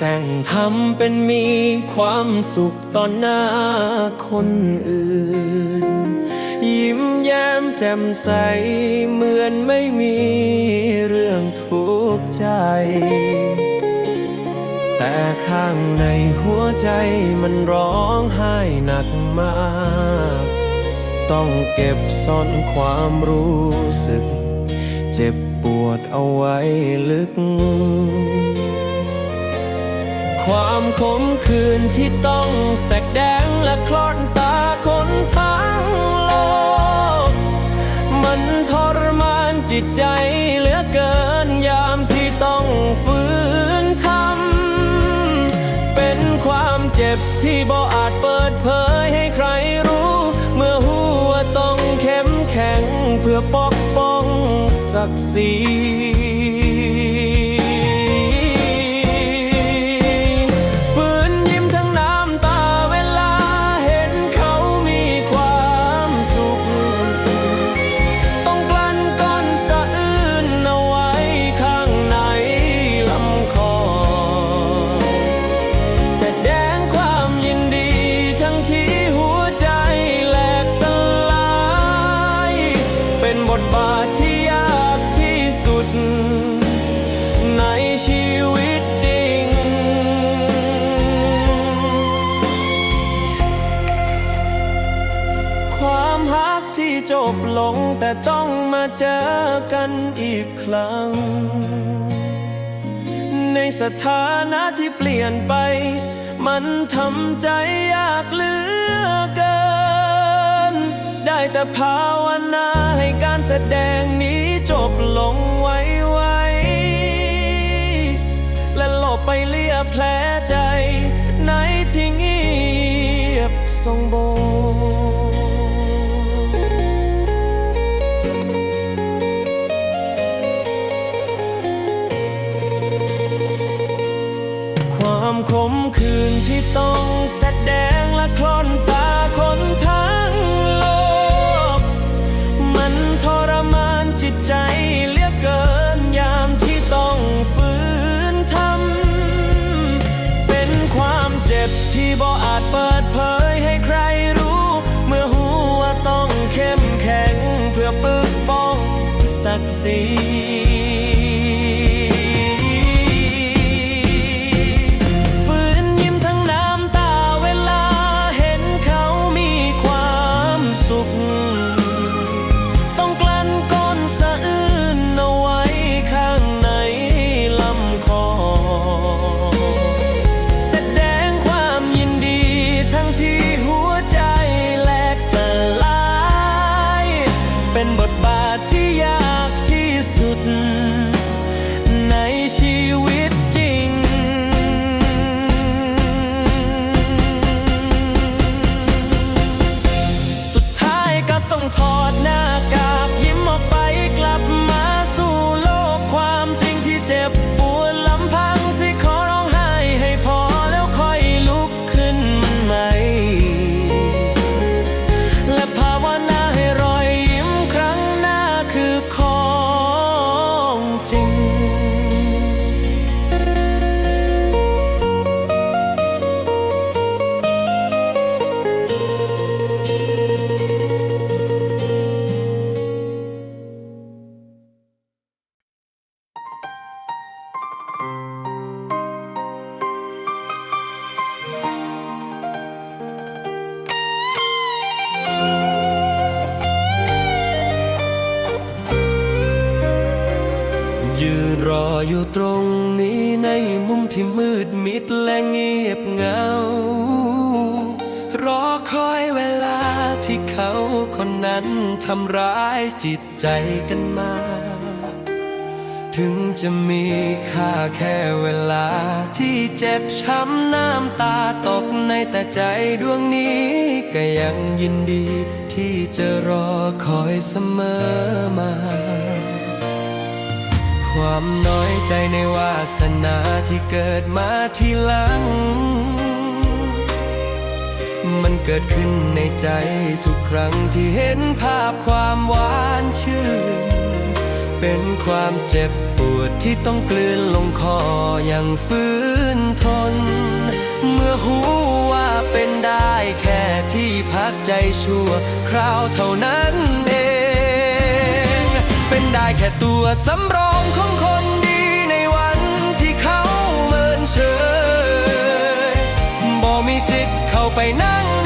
แสงทำเป็นมีความสุขตอนหน้าคนอื่น ยิ้มแย้มแจ่มใสเหมือนไม่มีเรื่องทุกข์ใจ แต่ข้างในหัวใจมันร้องไห้หนักมาก ต้องเก็บซ่อนความรู้สึก เจ็บปวดเอาไว้ลึก ความขมขื่นที่ต้องแสกแดงและคลอนตาคนทั้งโลก มันทรมานจิตใจเหลือเกินยามที่ต้องฝืนทำเป็นความเจ็บที่บ่อาจเปิดเผยให้ใครรู้ เมื่อหัวต้องเข้มแข็งเพื่อปกป้องศักดิ์ศรี จบลงแต่ต้องมาเจอกันอีกครั้ง ในสถานะที่เปลี่ยนไป มันทำใจยากเหลือเกิน ได้แต่ภาวนาให้การแสดงนี้จบลงไวๆและหลบไปเลียแผลใจในที่เงียบทรงโบ พื่อปกป้องศักดิ์ศรี ใจกันมา ถึงจะมีค่าแค่เวลาที่เจ็บช้ำน้ำตาตกในแต่ใจดวงนี้ ก็ยังยินดีที่จะรอคอยเสมอมา ความน้อยใจในวาสนาที่เกิดมาทีหลัง มันเกิดขึ้นในใจทุกครั้งที่เห็นภาพความหวานชื่น เป็นความเจ็บปวดที่ต้องกลืนลงคออย่างฟื้นทน เมื่อหูว่าเป็นได้แค่ที่พักใจชั่ว คราวเท่านั้นเอง เป็นได้แค่ตัวสำรองของคนดีในวันที่เขาเมินเฉยบ่มีสิทธิ์ เข้า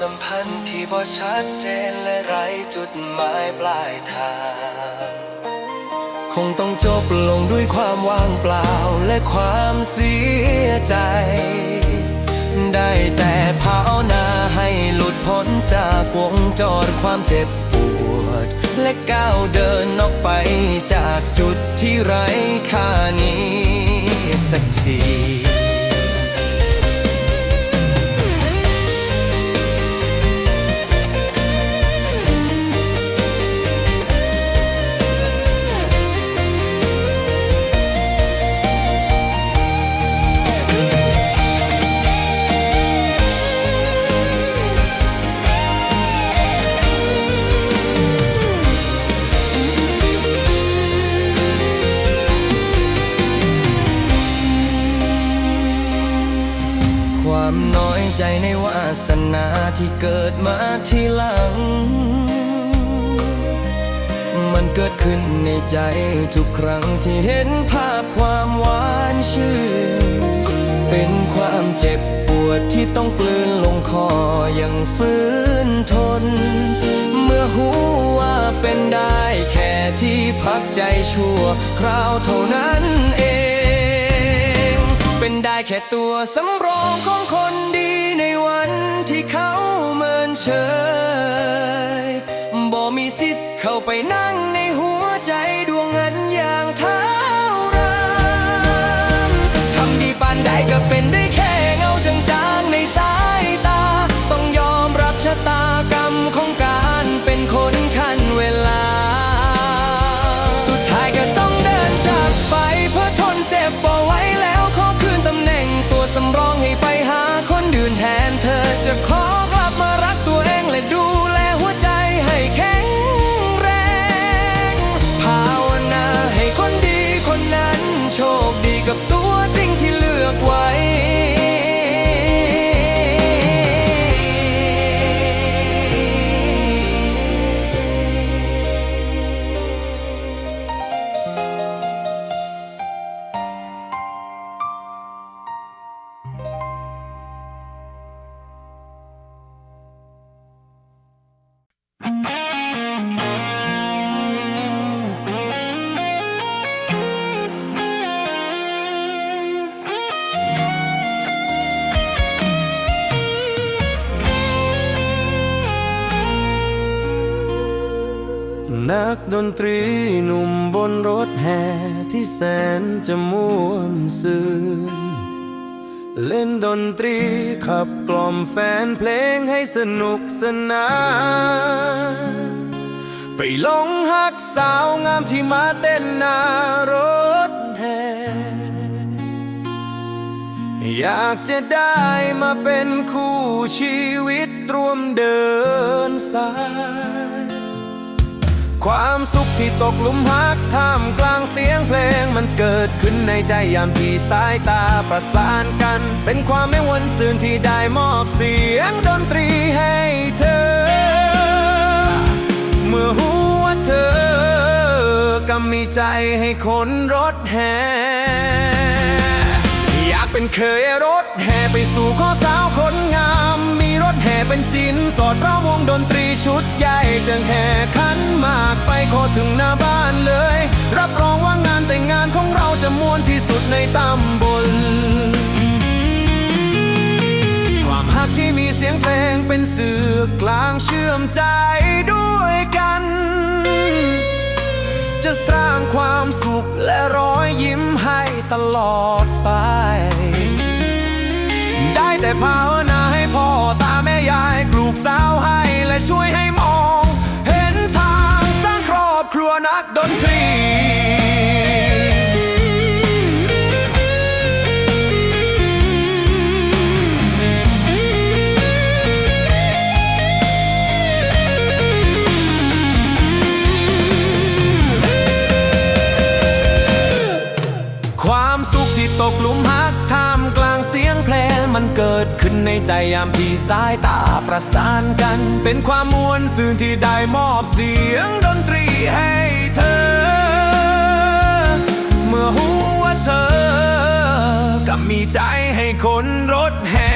สัมพันธ์ที่พอชัดเจนและไร้จุดหมายปลายทาง คงต้องจบลงด้วยความว่างเปล่าและความเสียใจ ได้แต่ภาวนาให้หลุดพ้นจากวงจรความเจ็บปวด และก้าวเดินออกไปจากจุดที่ไร้ค่านี้สักที ทุกครั้งที่เห็นภาพความหวานชื่น เป็นความเจ็บปวดที่ต้องกลืนลงคออย่างฟื้นทน เมื่อหูว่าเป็นได้แค่ที่พักใจชั่วคราวเท่านั้นเอง เป็นได้แค่ตัวสำรองของคนดีในวันที่เขาเมินเฉยบ่มีสิทธิ์เข้าไปนั่งในหัว เป็นได้แค่เงาจางๆในสายตา ต้องยอมรับชะตากรรมของการ ดนตรีหนุ่มบนรถแห่ที่แสนจะม่วนซื่นเล่นดนตรีขับกล่อมแฟนเพลงให้สนุกสนาน ไปหลงหักสาวงามที่มาเต้นหน้ารถแห่อยากจะได้มาเป็นคู่ชีวิตร่วมเดินสาย ความสุขที่ตกหลุมรักท่ามกลางเสียงเพลงมันเกิดขึ้นในใจยามที่สายตาประสานกัน เป็นความไม่วนซื่นที่ได้มอบเสียงดนตรีให้เธอ เมื่อหัวเธอกำมีใจให้คนรถแห่อยากเป็นเคยรถแห่ไปสู่ข้อสาวคนงาม เป็นสินสอดเพราะวงดนตรีชุดใหญ่จึงแห่ขันมากไปขอถึงหน้าบ้านเลย รับรองว่างานแต่งงานของเราจะม่วนที่สุดในตำบล ความฮักที่มีเสียงเพลงเป็นสื่อกลางเชื่อมใจด้วยกัน จะสร้างความสุขและรอยยิ้มให้ตลอดไป ได้แต่ภาวนา ยามที่สายตาประสานกัน เป็นความมวลซื่นที่ได้มอบเสียงดนตรีให้เธอ เมื่อหูว่าเธอ ก็มีใจให้คนรถแห่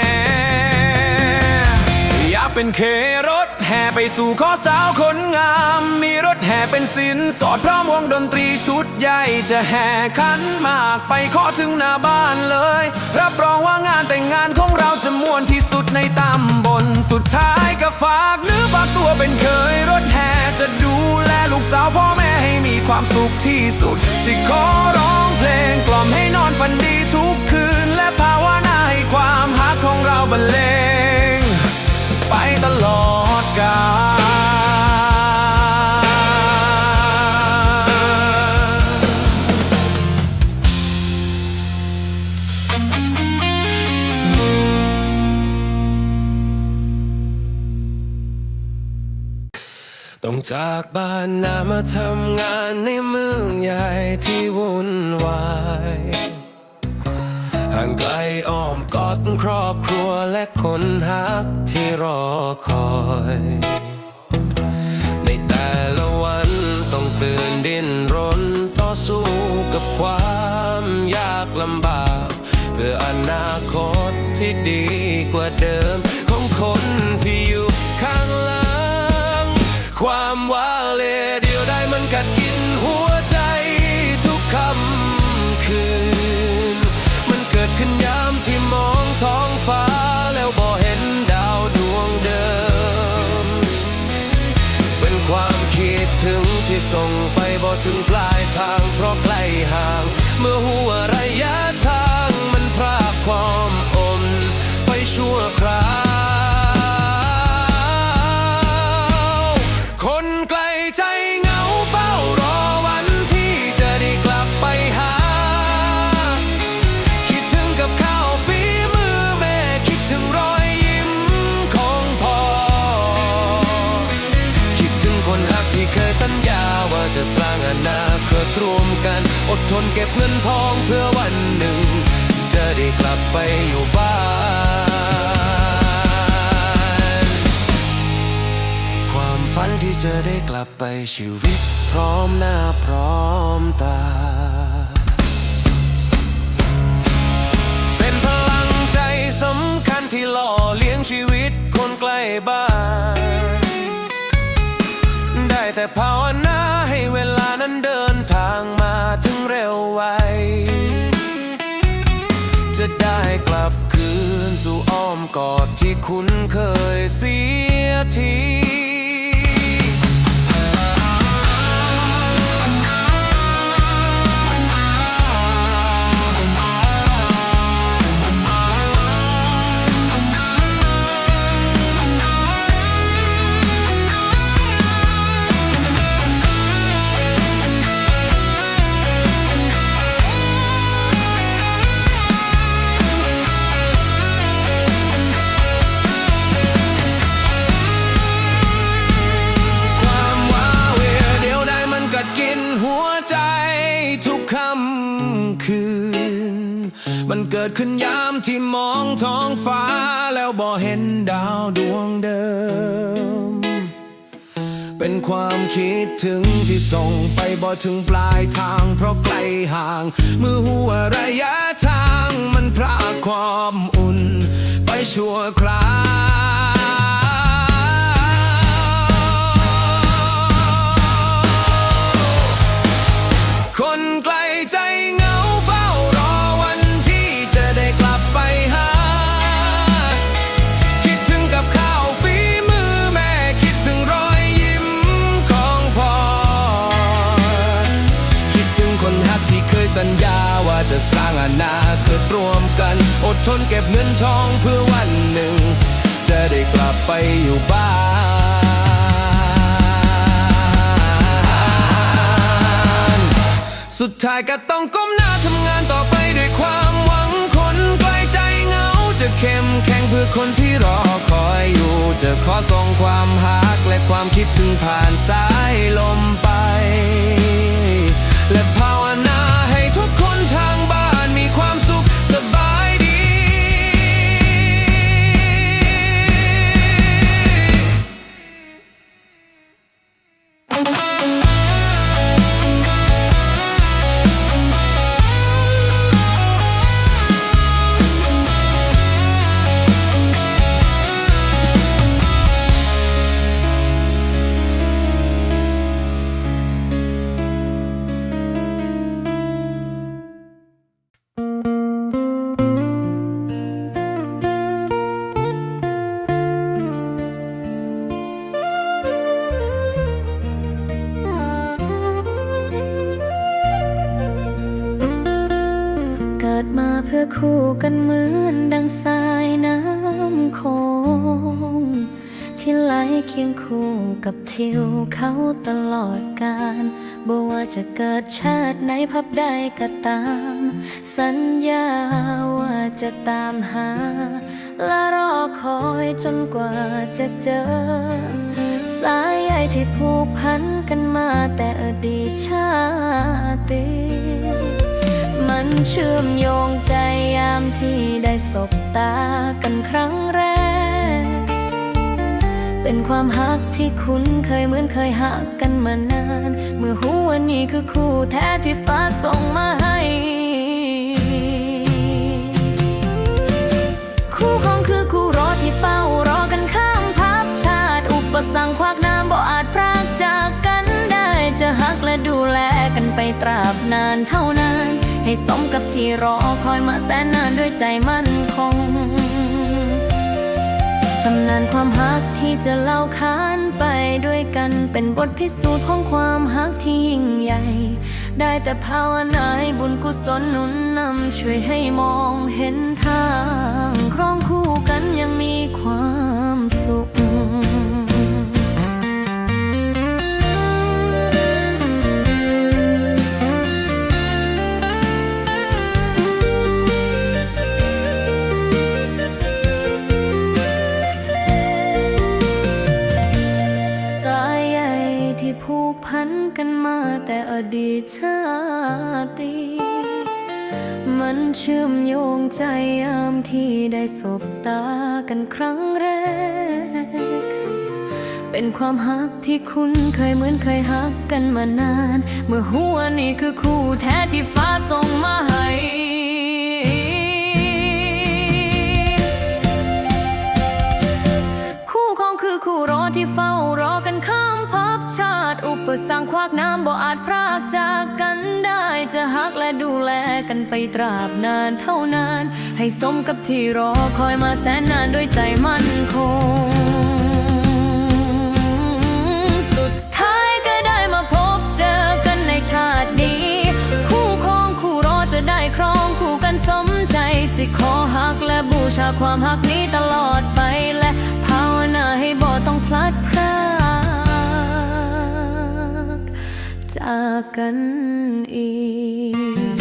อยากเป็นเครถ ห่ไปสู่ข้อสาวคนงาม มีรถแห่เป็นสินสอดพร้อมวงดนตรีชุดใหญ่จะแห่ขันมากไปขอถึงหน้าบ้านเลย รับรองว่างานแต่งงานของเราจะม่วนที่สุดในตำบลสุดท้ายก็ฝากเนื้อฝากตัวเป็นเคยรถแห่จะดูแลลูกสาวพ่อแม่ให้มีความสุขที่สุด สิขอร้องเพลงกล่อมให้นอนฝันดีทุกคืนและภาวนาให้ความฮัก จากบ้านนามาทำงานในเมืองใหญ่ที่วุ่นวายห่างไกลอ้อมกอดครอบครัวและคนหักที่รอคอย ในแต่ละวันต้องตื่นดิ้นรนต่อสู้กับความยากลำบาก เพื่ออนาคตที่ดีกว่าเดิม คำคืน มันเกิดขึ้นยามที่มองท้องฟ้าแล้วบ่เห็นดาวดวงเดิม เป็นความคิดถึงที่ส่งไปบ่ถึงปลายทางเพราะไกลห่าง เมื่อหัวระยะ อดทนเก็บเงินทองเพื่อวันหนึ่ง จะได้กลับไปอยู่บ้าน ความฝันที่จะได้กลับไปชีวิตพร้อมหน้าพร้อมตาเป็นพลังใจสำคัญที่หล่อเลี้ยงชีวิตคนใกล้บ้าน ได้แต่ภาว ลับคืนสู่อ้อมกอดที่คุ้นเคยเสียที ดวดวงเดิม เป็นความคิดถึงที่ส่งไปบ่ถึงปลายทาง เพราะไกลห่าง เมื่อหัวระยะทางมันพรากความอุ่น ไปชั่วคราว สัญญาว่าจะสร้างอนาคตร่วมกัน อดทนเก็บเงินทองเพื่อวันหนึ่ง จะได้กลับไปอยู่บ้านสุดท้ายก็ต้องก้มหน้าทำงานต่อไปด้วยความหวังคนไกลใจเหงา จะเข้มแข็งเพื่อคนที่รอคอยอยู่ จะขอส่งความหักและความคิดถึงผ่านสายลมไป และภาวนา คู่กันเหมือนดังสายน้ำโคงที่ไหลเคียงคู่กับทิวเขาตลอดกาลบ่ว่าจะเกิดชาติไหนพับใดก็ตาม สัญญาว่าจะตามหา และรอคอยจนกว่าจะเจอ สายใยที่ผูกพันกันมาแต่อดีตชาติ มันเชื่อมโยงใจยามที่ได้สบตากันครั้งแรก เป็นความฮักที่คุ้นเคยเหมือนเคยหักกันมานาน เมื่อหูวันนี้คือคู่แท้ที่ฟ้าส่งมาให้คู่ของคือคู่รอที่เฝ้ารอกันข้ามภาพชาติ อุปสรรคขวากน้ำบ่อาจพรากจากกันได้จะหักและดูแลกันไปตราบนานเท่านาน ให้สมกับที่รอคอยมาแสนนานด้วยใจมั่นคงตำนานความฮักที่จะเล่าขานไปด้วยกันเป็นบทพิสูจน์ของความฮักที่ยิ่งใหญ่ ได้แต่ภาวนาให้บุญกุศลหนุนนำช่วยให้มองเห็นทาง ครองคู่กันยังมีความสุข แต่อดีตชาติ มันเชื่อมโยงใจยามที่ได้สบตากันครั้งแรก เป็นความฮักที่คุ้นเคยเหมือนเคยฮักกันมานาน เมื่อหัวนี่คือคู่แท้ที่ฟ้าส่งมาให้คู่ของคือคู่รอที่เฝ้ารอกันข้า ชาติ อุปสรรคขวากน้ำบ่อาจพรากจากกันได้ จะฮักและดูแลกันไปตราบนานเท่านาน ให้สมกับที่รอคอยมาแสนนานด้วยใจมั่นคงสุดท้ายก็ได้มาพบเจอกันในชาตินี้ คู่ครองคู่รอจะได้ครองคู่กันสมใจ สิขอฮักและบูชาความฮักนี้ตลอดไป จากกันอีก